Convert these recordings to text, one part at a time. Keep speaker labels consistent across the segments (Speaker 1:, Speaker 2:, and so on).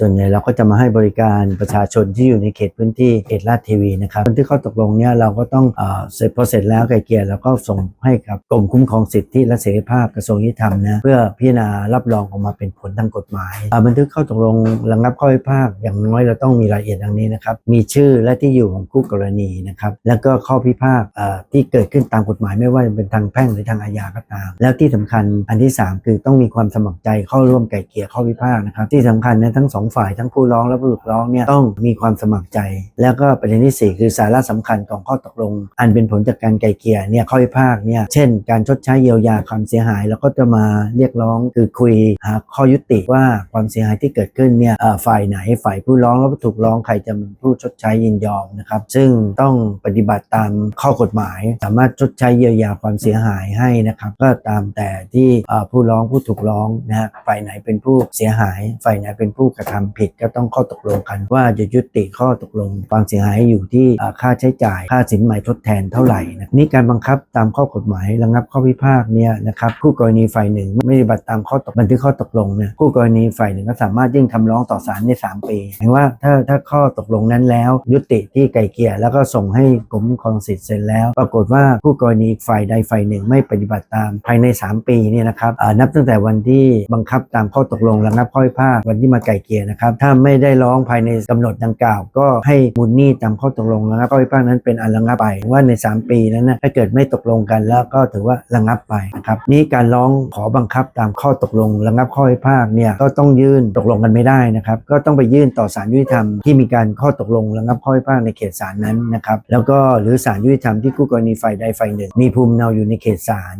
Speaker 1: ส่วนใหญ่เราก็จะมาให้บริการประชาชนที่อยู่ในเขตพื้นที่เขตลาดทีวีนะครับบันทึกข้อตกลงเนี่ยเราก็ต้องเสร็จพอเสร็จแล้วไกลเกลี่ยเราก็ส่งให้กับกรมคุ้มครองสิทธิและเสรีภาพกระทรวงยุติธรรมนะเพื่อพิจารณารับรองออกมาเป็นผลทางกฎหมายบันทึกเข้อตกลงระงับข้อพิพาทอย่างน้อยเราต้องมีรายละเอียดดังนี้นะครับมีชื่อและที่อยู่ของคู่กรณีนะครับแล้วก็ข้อพิพาทที่เกิดขึ้นตามกฎหมายไม่ว่าจะเป็นทางแพ่งหรือทางอาญาก็ตาม แล้วที่สำคัญอันที่ 3 คือต้องมีความสมัครใจเข้าร่วมไกลเกลี่ยข้อพิพาทนะครับที่สำคัญนยทั้งสองฝ่ายทั้งผู้ร้องและผู้ถูกร้องเนี่ยต้องมีความสมัครใจ แล้วก็ประเด็นที่ 4 คือสาระสำคัญของข้อตกลง อันเป็นผลจากการไกลเกลี่ยเนี่ยข้อพิพาทเนี่ยเช่น การชดใช้เยียวยาความเสียหาย แล้วก็จะมาเรียกร้องคือคุยหาข้อยุติว่าความเสียหายที่เกิดขึ้นเนี่ยฝ่ายไหนฝ่ายผู้ร้องและผู้ถูกร้องใครจะเป็นผู้ชดใช้ยินยอมนะครับซึ่งต้องปฏิบัติตามข้อกฎหมาย สามารถชดใช้เยียวยาความเสียหายให้นะครับ ก็ตามแต่ที่ผู้ร้องผู้ถูกร้องนะฮะฝ่ายไหนเป็นผู้เสียหาย ฝ่ายไหนเป็นผู้กระทำผิดก็ต้องข้อตกลงกัน ว่าจะยุติข้อตกลงความเสียหายอยู่ที่ค่าใช้จ่าย ค่าสินไหม่ทดแทนเท่าไหร่นะนี่การบังคับตามข้อกฎหมายระงับข้อพิพาทเนี่ยนะครับผู้กรณีฝ่ายหนึ่งไม่ปฏิบัติตามข้อตกบันทึกข้อตกลงเนี่ยผู้กรณีฝ่ายหนึ่งก็สามารถยื่นคำร้องต่อศาลใน 3 ปีหมายว่าถ้าถ้าข้อตกลงนั้นแล้ว ยุติที่ไกลเกลี่ยแล้วก็ส่งให้กรมคุ้มครองสิทธิ์เสร็จแล้ว ปรากฏว่าผู้กรณีฝ่ายใดฝ่ายหนึ่งไม่ปฏิบัติตามภายใน 3 ปีเนี่ยนะครับนับตั้งแต่วันที่บังคับตามข้อตกลงระงับข้อพิพาทวันที่มาไกลเกี่ยนะครับถ้าไม่ได้ร้องภายในกำหนดดังกล่าว ก็ให้มูลหนี้ตามข้อตกลงระงับข้อพิพาทนั้นเป็นอันระงับไปว่าใน 3 ปีนั้นนะถ้าเกิดไม่ตกลงกันแล้วก็ถือว่าระงับไปนะครับนี่การร้องขอบังคับตามข้อตกลงระงับข้อพิพาทเนี่ยก็ต้องยื่นตกลงกันไม่ได้นะครับก็ต้องไปยื่นต่อศาลยุติธรรมที่มีการข้อตกลงระงับข้อพิพาทในเขตศาลนั้นนะครับแล้วก็หรือศาลยุติธรรมที่คู่กรณีฝ่ายใดฝ่ายหนึ่ง มีภูมิเนาอยู่ในเขตศาล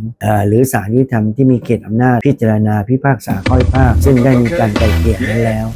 Speaker 1: หรือศาลยุติธรรมที่มีเขตอำนาจพิจารณาพิพากษาข้อพิพาทซึ่งได้มีการไกลเกลี่ยนั้นแล้ว